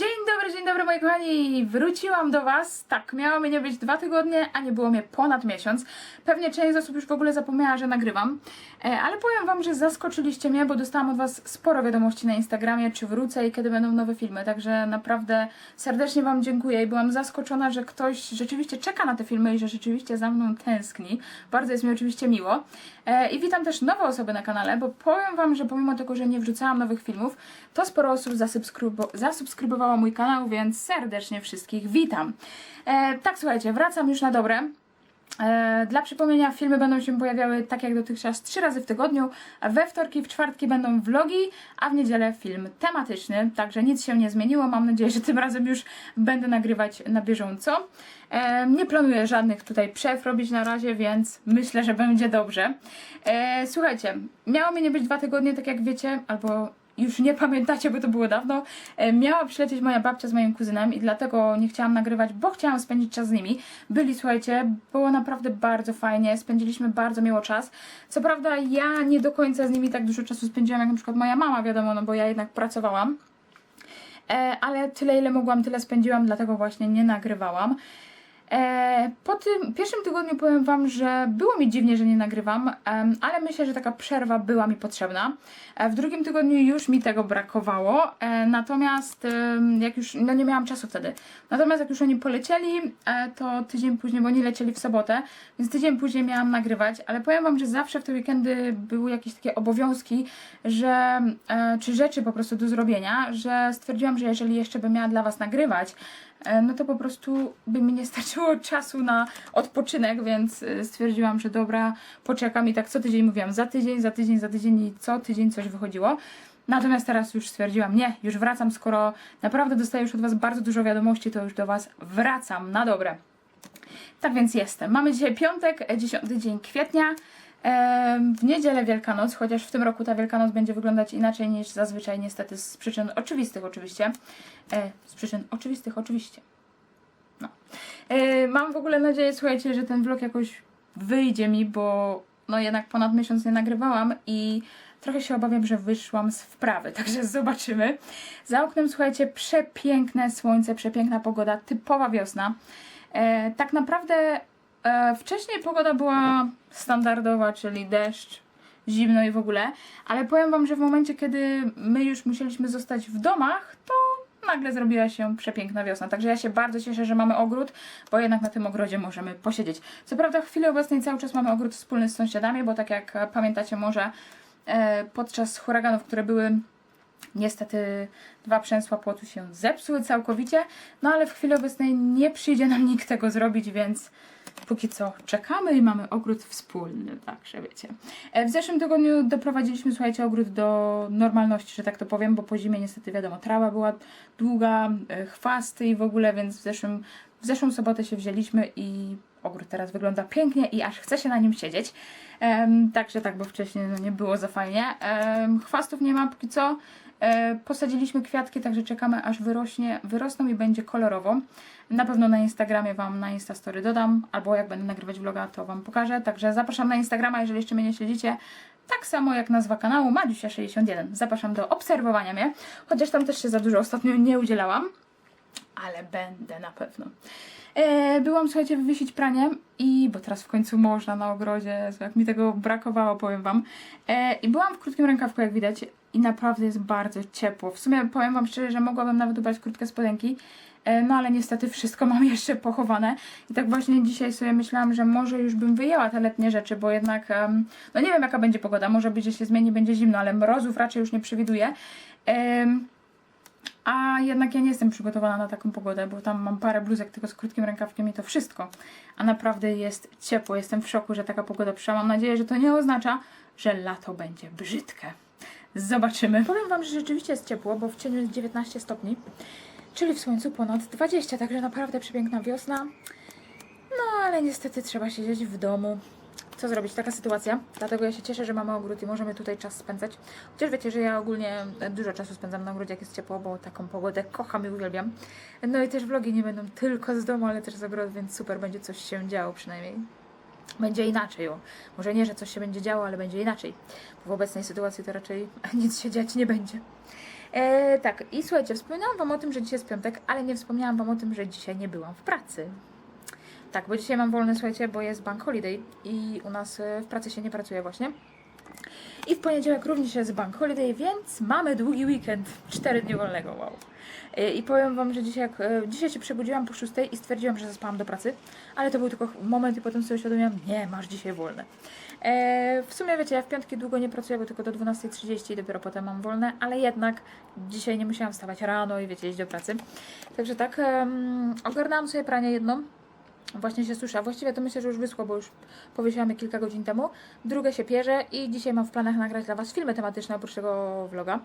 Dzień dobry, dzień dobry moi kochani! Wróciłam do Was. Tak, miało mnie nie być dwa tygodnie, a nie było mnie ponad miesiąc. Pewnie część z osób już w ogóle zapomniała, że nagrywam. E, ale powiem Wam, że zaskoczyliście mnie, bo dostałam od Was sporo wiadomości na Instagramie, czy wrócę i kiedy będą nowe filmy. Także naprawdę serdecznie Wam dziękuję i byłam zaskoczona, że ktoś rzeczywiście czeka na te filmy i że rzeczywiście za mną tęskni. Bardzo jest mi oczywiście miło. E, I witam też nowe osoby na kanale, bo powiem Wam, że pomimo tego, że nie wrzucałam nowych filmów, to sporo osób zasubskrybo- zasubskrybowało mój kanał, więc serdecznie wszystkich witam. E, tak, słuchajcie, wracam już na dobre. E, Dla przypomnienia, filmy będą się pojawiały tak jak dotychczas trzy razy w tygodniu. We wtorki, w czwartki będą vlogi, a w niedzielę film tematyczny. Także nic się nie zmieniło. Mam nadzieję, że tym razem już będę nagrywać na bieżąco. E, Nie planuję żadnych tutaj przerw robić na razie, więc myślę, że będzie dobrze. E, Słuchajcie, miało mnie nie być dwa tygodnie, tak jak wiecie, albo już nie pamiętacie, bo to było dawno, e, miała przylecieć moja babcia z moim kuzynem i dlatego nie chciałam nagrywać, bo chciałam spędzić czas z nimi. Byli, słuchajcie, było naprawdę bardzo fajnie, spędziliśmy bardzo miło czas. Co prawda ja nie do końca z nimi tak dużo czasu spędziłam, jak na przykład moja mama, wiadomo, no bo ja jednak pracowałam. E, ale tyle, ile mogłam, tyle spędziłam, dlatego właśnie nie nagrywałam. E, po tym pierwszym tygodniu powiem Wam, że było mi dziwnie, że nie nagrywam, ale myślę, że taka przerwa była mi potrzebna. E, w drugim tygodniu już mi tego brakowało, e, natomiast jak już, no nie miałam czasu wtedy. Natomiast jak już oni polecieli, to tydzień później, bo oni lecieli w sobotę, więc tydzień później miałam nagrywać, ale powiem Wam, że zawsze w te weekendy były jakieś takie obowiązki, że, czy rzeczy po prostu do zrobienia, że stwierdziłam, że jeżeli jeszcze bym miała dla Was nagrywać, no to po prostu by mi nie starczyło czasu na odpoczynek, więc e, stwierdziłam, że dobra, poczekam i tak co tydzień mówiłam, za tydzień, za tydzień, za tydzień i co tydzień coś wychodziło. Natomiast teraz już stwierdziłam, nie, już wracam, skoro naprawdę dostaję już od Was bardzo dużo wiadomości, to już do Was wracam na dobre. Tak więc jestem. Mamy dzisiaj piątek, e, 10 dzień kwietnia. W niedzielę Wielkanoc, chociaż w tym roku ta Wielkanoc będzie wyglądać inaczej niż zazwyczaj, niestety z przyczyn oczywistych oczywiście. E, z przyczyn oczywistych oczywiście. No. E, mam w ogóle nadzieję, słuchajcie, że ten vlog jakoś wyjdzie mi, bo no jednak ponad miesiąc nie nagrywałam i trochę się obawiam, że wyszłam z wprawy, także zobaczymy. Za oknem, słuchajcie, przepiękne słońce, przepiękna pogoda, typowa wiosna. E, tak naprawdę e, wcześniej pogoda była standardowa, czyli deszcz, zimno i w ogóle, ale powiem Wam, że w momencie, kiedy my już musieliśmy zostać w domach, to nagle zrobiła się przepiękna wiosna. Także ja się bardzo cieszę, że mamy ogród, bo jednak na tym ogrodzie możemy posiedzieć. Co prawda w chwili obecnej cały czas mamy ogród wspólny z sąsiadami, bo tak jak pamiętacie może e, podczas huraganów, które były Niestety dwa przęsła płotu się zepsuły całkowicie, no ale w chwili obecnej nie przyjdzie nam nikt tego zrobić, więc póki co czekamy i mamy ogród wspólny, także wiecie. E, W zeszłym tygodniu doprowadziliśmy, słuchajcie, ogród do normalności, że tak to powiem, bo po zimie niestety wiadomo, trawa była długa, e, chwasty i w ogóle, więc w, zeszłym, w zeszłą sobotę się wzięliśmy i ogród teraz wygląda pięknie i aż chce się na nim siedzieć. Em, także tak, bo wcześniej no, nie było za fajnie. Em, chwastów nie ma póki co. E, posadziliśmy kwiatki, także czekamy aż wyrośnie, wyrosną i będzie kolorowo. Na pewno na Instagramie Wam na Instastory dodam, albo jak będę nagrywać vloga, to Wam pokażę. Także zapraszam na Instagrama, jeżeli jeszcze mnie nie śledzicie. Tak samo jak nazwa kanału Madziusia61. Zapraszam do obserwowania mnie, chociaż tam też się za dużo ostatnio nie udzielałam ale będę na pewno. E, byłam, słuchajcie, wywiesić pranie i, bo teraz w końcu można na ogrodzie, jak mi tego brakowało, powiem Wam. E, I byłam w krótkim rękawku, jak widać, i naprawdę jest bardzo ciepło. W sumie powiem Wam szczerze, że mogłabym nawet ubrać krótkie spodenki, e, no ale niestety wszystko mam jeszcze pochowane. I tak właśnie dzisiaj sobie myślałam, że może już bym wyjęła te letnie rzeczy, bo jednak, no nie wiem jaka będzie pogoda, może być, że się zmieni, będzie zimno, ale mrozów raczej już nie przewiduję. A jednak ja nie jestem przygotowana na taką pogodę, bo tam mam parę bluzek tylko z krótkim rękawkiem i to wszystko. A naprawdę jest ciepło. Jestem w szoku, że taka pogoda przyszła. Mam nadzieję, że to nie oznacza, że lato będzie brzydkie. Zobaczymy. Powiem Wam, że rzeczywiście jest ciepło, bo w cieniu jest 19 stopni, czyli w słońcu ponad 20, także naprawdę przepiękna wiosna. No ale niestety trzeba siedzieć w domu. Co zrobić? Taka sytuacja. Dlatego ja się cieszę, że mamy ogród i możemy tutaj czas spędzać. Chociaż wiecie, że ja ogólnie dużo czasu spędzam na ogrodzie, jak jest ciepło, bo taką pogodę kocham i uwielbiam. No i też vlogi nie będą tylko z domu, ale też z ogrodu, więc super, będzie coś się działo przynajmniej. Będzie inaczej, o. Może nie, że coś się będzie działo, ale będzie inaczej. Bo w obecnej sytuacji to raczej nic się dziać nie będzie. E, tak, i słuchajcie, wspominałam Wam o tym, że dzisiaj jest piątek, ale nie wspomniałam Wam o tym, że dzisiaj nie byłam w pracy. Tak, bo dzisiaj mam wolne, słuchajcie, bo jest bank holiday i u nas e, w pracy się nie pracuje właśnie. I w poniedziałek również jest bank holiday, więc mamy długi weekend, 4 dni wolnego, wow. E, I powiem Wam, że dzisiaj, e, dzisiaj się przebudziłam po 6 i stwierdziłam, że zaspałam do pracy, ale to był tylko moment i potem sobie uświadomiłam, nie, masz dzisiaj wolne. E, w sumie wiecie, ja w piątki długo nie pracuję, bo tylko do 12.30 i dopiero potem mam wolne, ale jednak dzisiaj nie musiałam wstawać rano i wiecie, iść do pracy. Także tak, em, ogarnęłam sobie pranie jedno, Właśnie się susza. Właściwie to myślę, że już wyschło, bo już powiesiłam je kilka godzin temu. Drugie się pierze i dzisiaj mam w planach nagrać dla Was filmy tematyczne oprócz tego vloga.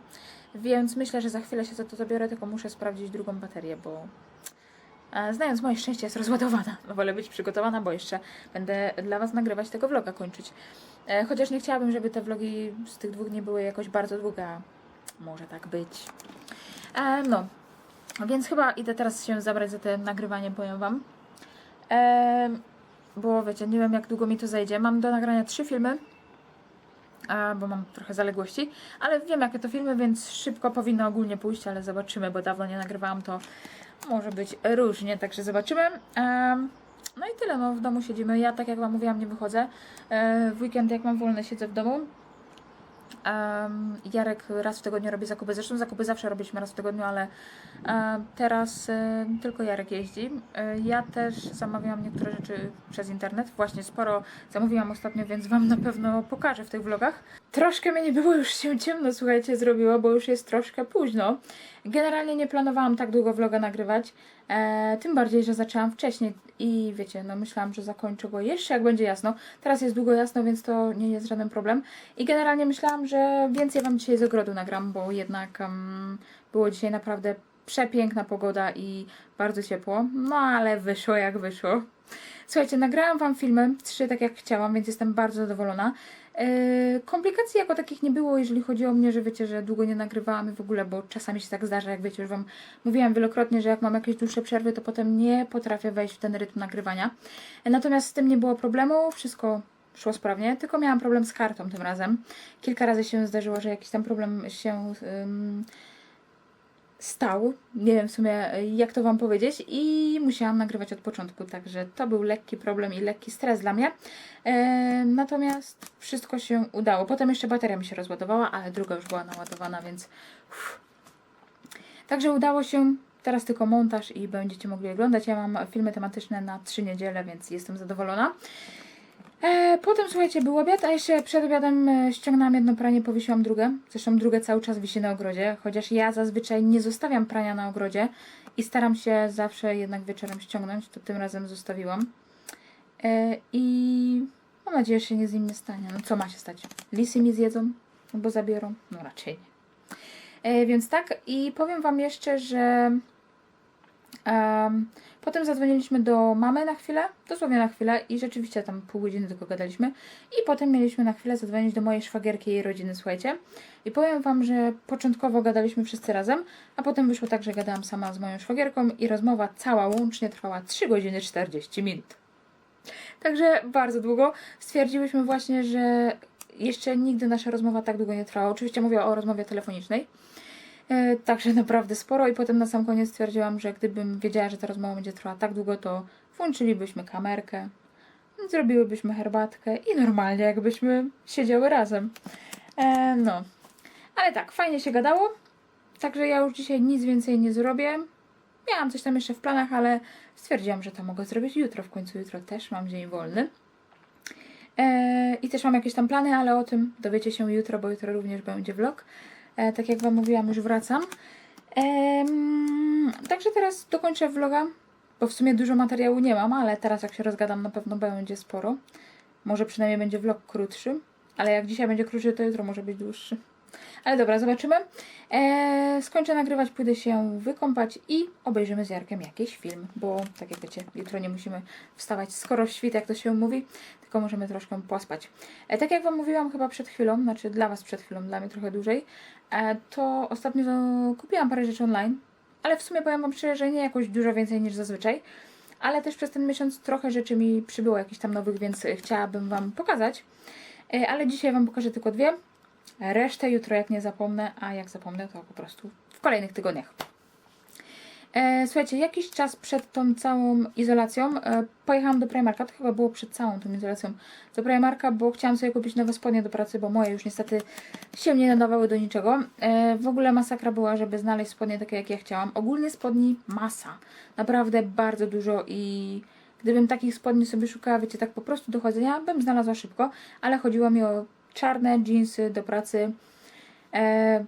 Więc myślę, że za chwilę się za to zabiorę, tylko muszę sprawdzić drugą baterię, bo e, znając moje szczęście jest rozładowana. Wolę być przygotowana, bo jeszcze będę dla Was nagrywać tego vloga, kończyć. E, chociaż nie chciałabym, żeby te vlogi z tych dwóch dni były jakoś bardzo długie. a Może tak być. E, no, więc chyba idę teraz się zabrać za te nagrywanie, powiem Wam. Bo wiecie, nie wiem jak długo mi to zajdzie. Mam do nagrania trzy filmy, bo mam trochę zaległości, ale wiem jakie to filmy, więc szybko powinno ogólnie pójść, ale zobaczymy, bo dawno nie nagrywałam to. Może być różnie, także zobaczymy. No i tyle, no w domu siedzimy. Ja, tak jak Wam mówiłam, nie wychodzę. E, w weekend, jak mam wolne, siedzę w domu. Jarek raz w tygodniu robi zakupy. Zresztą zakupy zawsze robiliśmy raz w tygodniu, ale teraz tylko Jarek jeździ. E, ja też zamawiałam niektóre rzeczy przez internet. Właśnie sporo zamówiłam ostatnio, więc Wam na pewno pokażę w tych vlogach. Troszkę mnie nie było, już się ciemno, słuchajcie, zrobiło, bo już jest troszkę późno. Generalnie nie planowałam tak długo vloga nagrywać. E, tym bardziej, że zaczęłam wcześniej i wiecie, no myślałam, że zakończę go jeszcze jak będzie jasno. Teraz jest długo jasno, więc to nie jest żaden problem. I generalnie myślałam, że więcej Wam dzisiaj z ogrodu nagram, bo jednak em, było dzisiaj naprawdę przepiękna pogoda i bardzo ciepło. No ale wyszło jak wyszło. Słuchajcie, nagrałam Wam filmy, trzy tak jak chciałam, więc jestem bardzo zadowolona. Yy, komplikacji jako takich nie było, jeżeli chodzi o mnie, że wiecie, że długo nie nagrywałam w ogóle, bo czasami się tak zdarza, jak wiecie, już Wam mówiłam wielokrotnie, że jak mam jakieś dłuższe przerwy, to potem nie potrafię wejść w ten rytm nagrywania. Natomiast z tym nie było problemu, wszystko szło sprawnie, tylko miałam problem z kartą tym razem. Kilka razy się zdarzyło, że jakiś tam problem się stał. Nie wiem w sumie jak to Wam powiedzieć i musiałam nagrywać od początku, także to był lekki problem i lekki stres dla mnie. E, natomiast wszystko się udało. Potem jeszcze bateria mi się rozładowała, ale druga już była naładowana, więc uff. Także udało się. Teraz tylko montaż i będziecie mogli oglądać. Ja mam filmy tematyczne na trzy niedziele, więc jestem zadowolona. E, potem słuchajcie, był obiad, a jeszcze przed obiadem e, ściągnęłam jedno pranie, powiesiłam drugie. Zresztą drugie cały czas wisi na ogrodzie, chociaż ja zazwyczaj nie zostawiam prania na ogrodzie i staram się zawsze jednak wieczorem ściągnąć, to tym razem zostawiłam. E, I mam nadzieję, że się nic z nim nie stanie. No co ma się stać? Lisy mi zjedzą? Albo zabiorą? No raczej nie. E, więc tak, i powiem Wam jeszcze, że potem zadzwoniliśmy do mamy na chwilę, dosłownie na chwilę i rzeczywiście tam pół godziny tylko gadaliśmy. I potem mieliśmy na chwilę zadzwonić do mojej szwagierki i jej rodziny, słuchajcie. I powiem Wam, że początkowo gadaliśmy wszyscy razem, a potem wyszło tak, że gadałam sama z moją szwagierką i rozmowa cała łącznie trwała 3 godziny 40 minut. Także bardzo długo. Stwierdziłyśmy właśnie, że jeszcze nigdy nasza rozmowa tak długo nie trwała. Oczywiście mówię o rozmowie telefonicznej. E, Także naprawdę sporo i potem na sam koniec stwierdziłam, że gdybym wiedziała, że ta rozmowa będzie trwała tak długo, to włączylibyśmy kamerkę, zrobiłybyśmy herbatkę i normalnie jakbyśmy siedziały razem. E, no, ale tak, fajnie się gadało. Także ja już dzisiaj nic więcej nie zrobię. Miałam coś tam jeszcze w planach, ale stwierdziłam, że to mogę zrobić jutro. W końcu jutro też mam dzień wolny. E, I też mam jakieś tam plany, ale o tym dowiecie się jutro, bo jutro również będzie vlog. E, tak jak Wam mówiłam, już wracam. Em, także teraz dokończę vloga, bo w sumie dużo materiału nie mam, ale teraz jak się rozgadam na pewno będzie sporo. Może przynajmniej będzie vlog krótszy, ale jak dzisiaj będzie krótszy, to jutro może być dłuższy. Ale dobra, zobaczymy. E, skończę nagrywać, pójdę się wykąpać i obejrzymy z Jarkiem jakiś film, bo tak jak wiecie, jutro nie musimy wstawać skoro świt, jak to się mówi, tylko możemy troszkę pospać. E, tak jak Wam mówiłam chyba przed chwilą, znaczy dla Was przed chwilą, dla mnie trochę dłużej, e, to ostatnio kupiłam parę rzeczy online, ale w sumie powiem Wam szczerze, że nie jakoś dużo więcej niż zazwyczaj, ale też przez ten miesiąc trochę rzeczy mi przybyło jakichś tam nowych, więc chciałabym Wam pokazać. E, ale dzisiaj Wam pokażę tylko dwie. Resztę jutro jak nie zapomnę, a jak zapomnę to po prostu kolejnych tygodniach. E, słuchajcie, jakiś czas przed tą całą izolacją e, pojechałam do Primarka, to chyba było przed całą tą izolacją, do Primarka, bo chciałam sobie kupić nowe spodnie do pracy, bo moje już niestety się nie nadawały do niczego. E, w ogóle masakra była, żeby znaleźć spodnie takie, jak ja chciałam. Ogólnie spodni masa, naprawdę bardzo dużo i gdybym takich spodni sobie szukała, wiecie, tak po prostu do chodzenia, bym znalazła szybko, ale chodziło mi o czarne jeansy do pracy, E,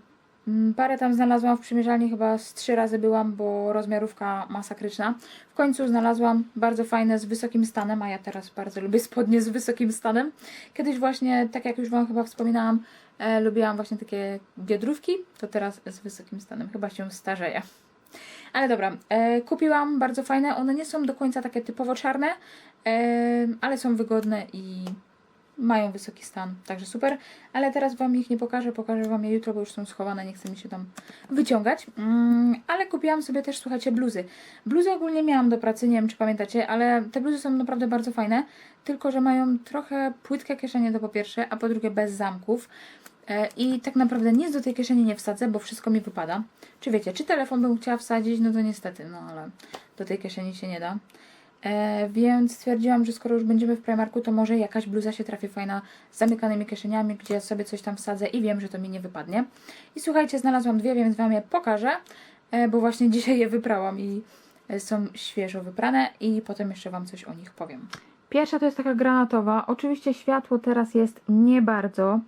mm, parę tam znalazłam w przymierzalni, chyba z trzy razy byłam, bo rozmiarówka masakryczna. W końcu znalazłam bardzo fajne z wysokim stanem, a ja teraz bardzo lubię spodnie z wysokim stanem. Kiedyś właśnie, tak jak już Wam chyba wspominałam, e, lubiłam właśnie takie biodrówki, to teraz z wysokim stanem. Chyba się starzeję. Ale dobra, e, kupiłam bardzo fajne. One nie są do końca takie typowo czarne, e, ale są wygodne i mają wysoki stan, także super. Ale teraz Wam ich nie pokażę, pokażę Wam je jutro, bo już są schowane, nie chcę mi się tam wyciągać. Mm, ale kupiłam sobie też, słuchajcie, bluzy. Bluzy ogólnie miałam do pracy, nie wiem czy pamiętacie, ale te bluzy są naprawdę bardzo fajne, tylko że mają trochę płytkie kieszenie to po pierwsze, a po drugie bez zamków. E, I tak naprawdę nic do tej kieszeni nie wsadzę, bo wszystko mi wypada. Czy wiecie, czy telefon bym chciała wsadzić? No to niestety, no ale do tej kieszeni się nie da. E, więc stwierdziłam, że skoro już będziemy w Primarku, to może jakaś bluza się trafi fajna z zamykanymi kieszeniami, gdzie sobie coś tam wsadzę i wiem, że to mi nie wypadnie. I słuchajcie, znalazłam dwie, więc Wam je pokażę, e, bo właśnie dzisiaj je wyprałam i e, są świeżo wyprane i potem jeszcze Wam coś o nich powiem. Pierwsza to jest taka granatowa. Oczywiście światło teraz jest nie bardzo,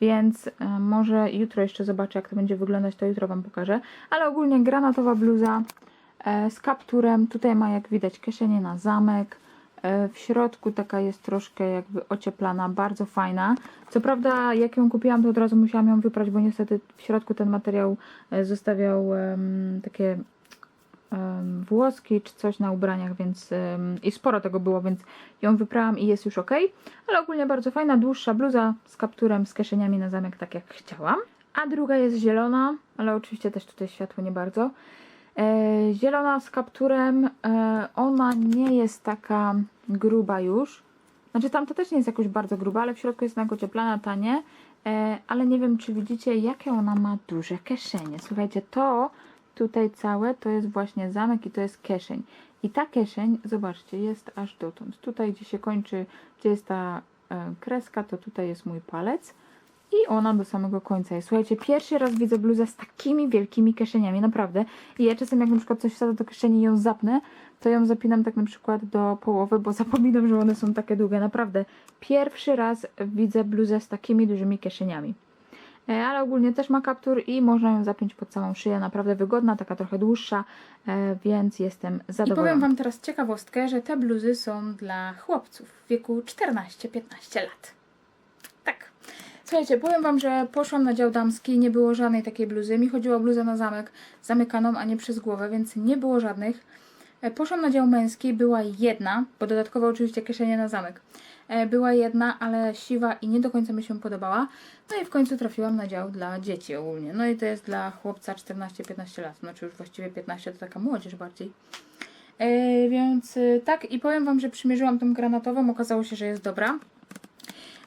więc e, może jutro jeszcze zobaczę, jak to będzie wyglądać, to jutro Wam pokażę. Ale ogólnie granatowa bluza z kapturem. Tutaj ma, jak widać, kieszenie na zamek. E, W środku taka jest troszkę jakby ocieplana, bardzo fajna. Co prawda, jak ją kupiłam, to od razu musiałam ją wyprać, bo niestety w środku ten materiał e, zostawiał em, takie em, włoski czy coś na ubraniach, więc em, i sporo tego było, więc ją wyprałam i jest już ok. Ale ogólnie bardzo fajna, dłuższa bluza z kapturem, z kieszeniami na zamek, tak jak chciałam. A druga jest zielona, ale oczywiście też tutaj światło nie bardzo. E, zielona z kapturem, e, ona nie jest taka gruba już. Znaczy tamta też nie jest jakoś bardzo gruba, ale w środku jest jednak ocieplana, tanie. E, ale nie wiem, czy widzicie, jakie ona ma duże kieszenie. Słuchajcie, to tutaj całe to jest właśnie zamek i to jest kieszeń. I ta kieszeń, zobaczcie, jest aż dotąd. Tutaj, gdzie się kończy, gdzie jest ta kreska, to tutaj jest mój palec. I ona do samego końca jest. Słuchajcie, pierwszy raz widzę bluzę z takimi wielkimi kieszeniami, naprawdę. I ja czasem jak na przykład coś wsadzę do kieszeni i ją zapnę, to ją zapinam tak na przykład do połowy, bo zapominam, że one są takie długie. Naprawdę, pierwszy raz widzę bluzę z takimi dużymi kieszeniami. E, Ale ogólnie też ma kaptur i można ją zapiąć pod całą szyję. Naprawdę wygodna, taka trochę dłuższa, e, więc jestem zadowolona. I powiem Wam teraz ciekawostkę, że te bluzy są dla chłopców w wieku 14-15 lat. Słuchajcie, powiem Wam, że poszłam na dział damski, nie było żadnej takiej bluzy. Mi chodziło o bluzę na zamek, zamykaną, a nie przez głowę, więc nie było żadnych. E, Poszłam na dział męski, była jedna, bo dodatkowo oczywiście kieszenie na zamek. E, Była jedna, ale siwa i nie do końca mi się podobała. No i w końcu trafiłam na dział dla dzieci ogólnie. No i to jest dla chłopca 14-15 lat, znaczy już właściwie 15 to taka młodzież bardziej. E, więc tak, i powiem Wam, że przymierzyłam tą granatową, okazało się, że jest dobra.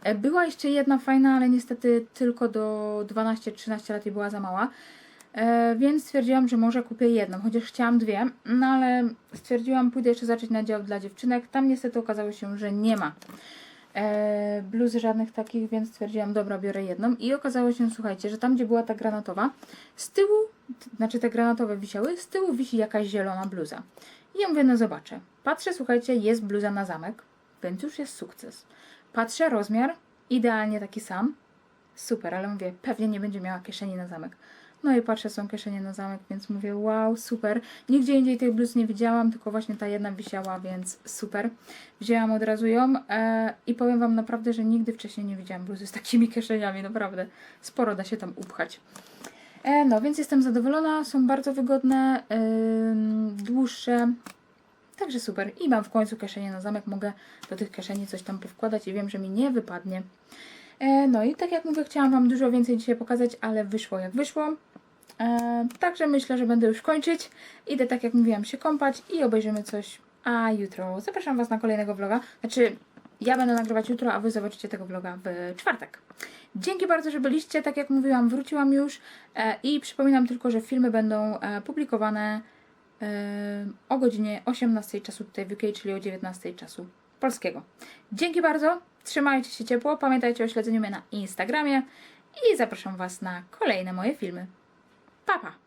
E, Była jeszcze jedna fajna, ale niestety tylko do 12-13 lat i była za mała. E, więc stwierdziłam, że może kupię jedną, chociaż chciałam dwie, no ale stwierdziłam, pójdę jeszcze zacząć na dział dla dziewczynek. Tam niestety okazało się, że nie ma e, bluzy żadnych takich, więc stwierdziłam, dobra, biorę jedną. I okazało się, słuchajcie, że tam, gdzie była ta granatowa, z tyłu, znaczy te granatowe wisiały, z tyłu wisi jakaś zielona bluza. I ja mówię, no zobaczę. Patrzę, słuchajcie, jest bluza na zamek, więc już jest sukces. Patrzę, rozmiar, idealnie taki sam. Super, ale mówię, pewnie nie będzie miała kieszeni na zamek. No i patrzę, są kieszenie na zamek, więc mówię, wow, super. Nigdzie indziej tej bluz nie widziałam, tylko właśnie ta jedna wisiała, więc super. Wzięłam od razu ją e, i powiem Wam naprawdę, że nigdy wcześniej nie widziałam bluzy z takimi kieszeniami, naprawdę. Sporo da się tam upchać. E, no, więc jestem zadowolona, są bardzo wygodne, dłuższe. Także super. I mam w końcu kieszenie na zamek, mogę do tych kieszeni coś tam powkładać i wiem, że mi nie wypadnie. E, no i tak jak mówię, chciałam Wam dużo więcej dzisiaj pokazać, ale wyszło jak wyszło. E, także myślę, że będę już kończyć. Idę, tak jak mówiłam, się kąpać i obejrzymy coś. A jutro zapraszam Was na kolejnego vloga. Znaczy, Ja będę nagrywać jutro, a Wy zobaczycie tego vloga w czwartek. Dzięki bardzo, że byliście. Tak jak mówiłam, wróciłam już e, i przypominam tylko, że filmy będą e, publikowane o godzinie 18 czasu tutaj w UK, czyli o 19 czasu polskiego. Dzięki bardzo, trzymajcie się ciepło, pamiętajcie o śledzeniu mnie na Instagramie i zapraszam Was na kolejne moje filmy. Pa, pa!